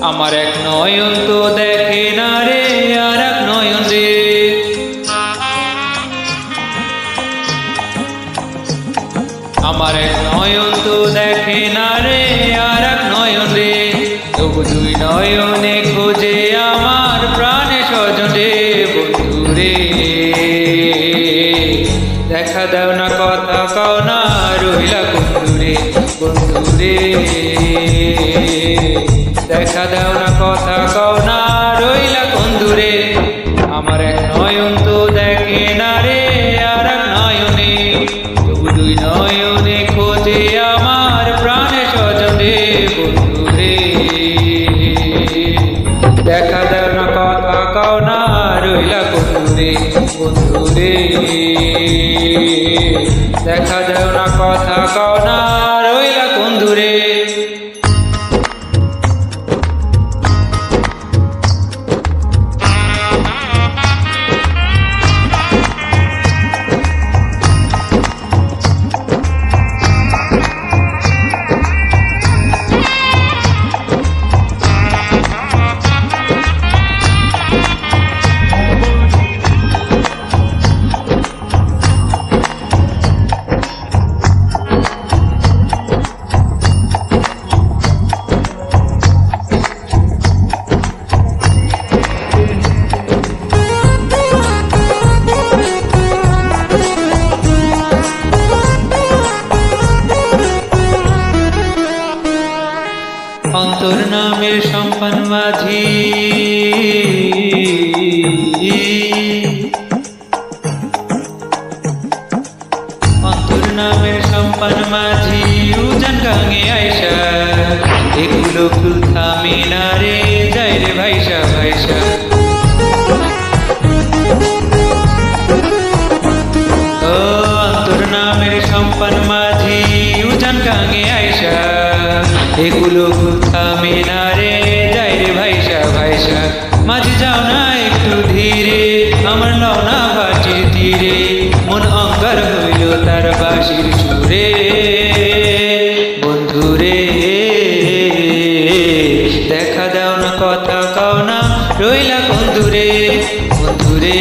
আমার এক নয়ন তো দেখে না রে, আর এক নয়ন রে। আমার এক নয়ন তো দেখে না রে, আর এক নয়ন রে। তবু দুই নয়নে খোঁজে আমার প্রাণে স্বজন রে, বন্ধু রে। দেখা দাও না কথা কও না, রহিলা বন্ধু রে বন্ধু রে। দেখা দাও না কথা কও না, রইলা বন্ধু রে আমার এক নয়ন তো দেখে না রে, আর এক নয়নে। তবু দুই নয়নে খোঁজে আমার প্রাণে স্বজনে বন্ধু রে দেখা দাও না কথা কও না, রইলা বন্ধু রে বন্ধু রে দেখা দাও না কথা কও না, রইলা বন্ধু রে অন্তর নামের সম্পান মাঝি। অন্তর নামের সম্পান মাঝি, উজান গাঙে আয়সা। এগুলো ফুল থামে না রে যাই রে ভাইসা ভাইসা। ও অন্তর নামের সম্পান মাঝি, উজান গাঙে আয়সা। এগুলো রে ভাইসা যাও না একটু ধীরে, আমার নাও না বাটির ধীরে। মন অঙ্গার হইল তার বাসির সুরে। বন্ধুরে, দেখা দাও না, কথা কাও না, রইলা বন্ধুরে বন্ধুরে।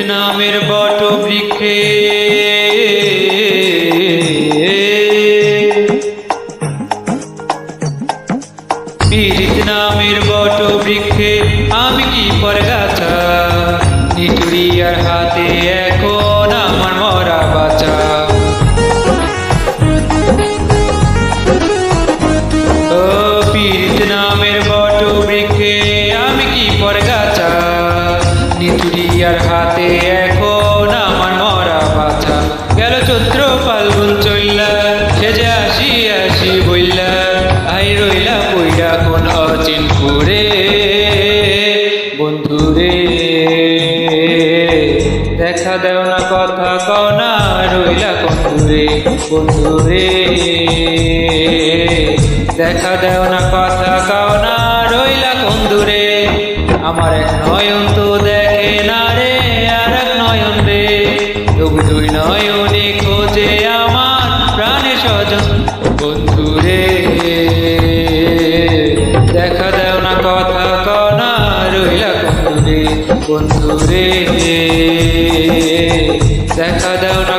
নামের বট বৃক্ষে পীরিত নামের বট বৃক্ষে আমি কি পরগাছা? নিচুরিয়ার হাতে এখন নিতুরিয়ার হাতে এখন আমার মরা বাছা গেল চৈত্র ফাল্গুন চইলা সে যে আসি আসি বইলা। আই রইলা বইরা কোন অচিন বন্ধুরে। দেখা দেও না কথা কও না রইলা বন্ধুরে বন্ধুরে। দেখা দেও না কথা কও না রইলা বন্ধুরে। আমার এক নয়ন স্বজন বন্ধু রে দেখা দেও না কথা কনা না রইলা বন্ধু রে বন্ধু রে দেখা দেও না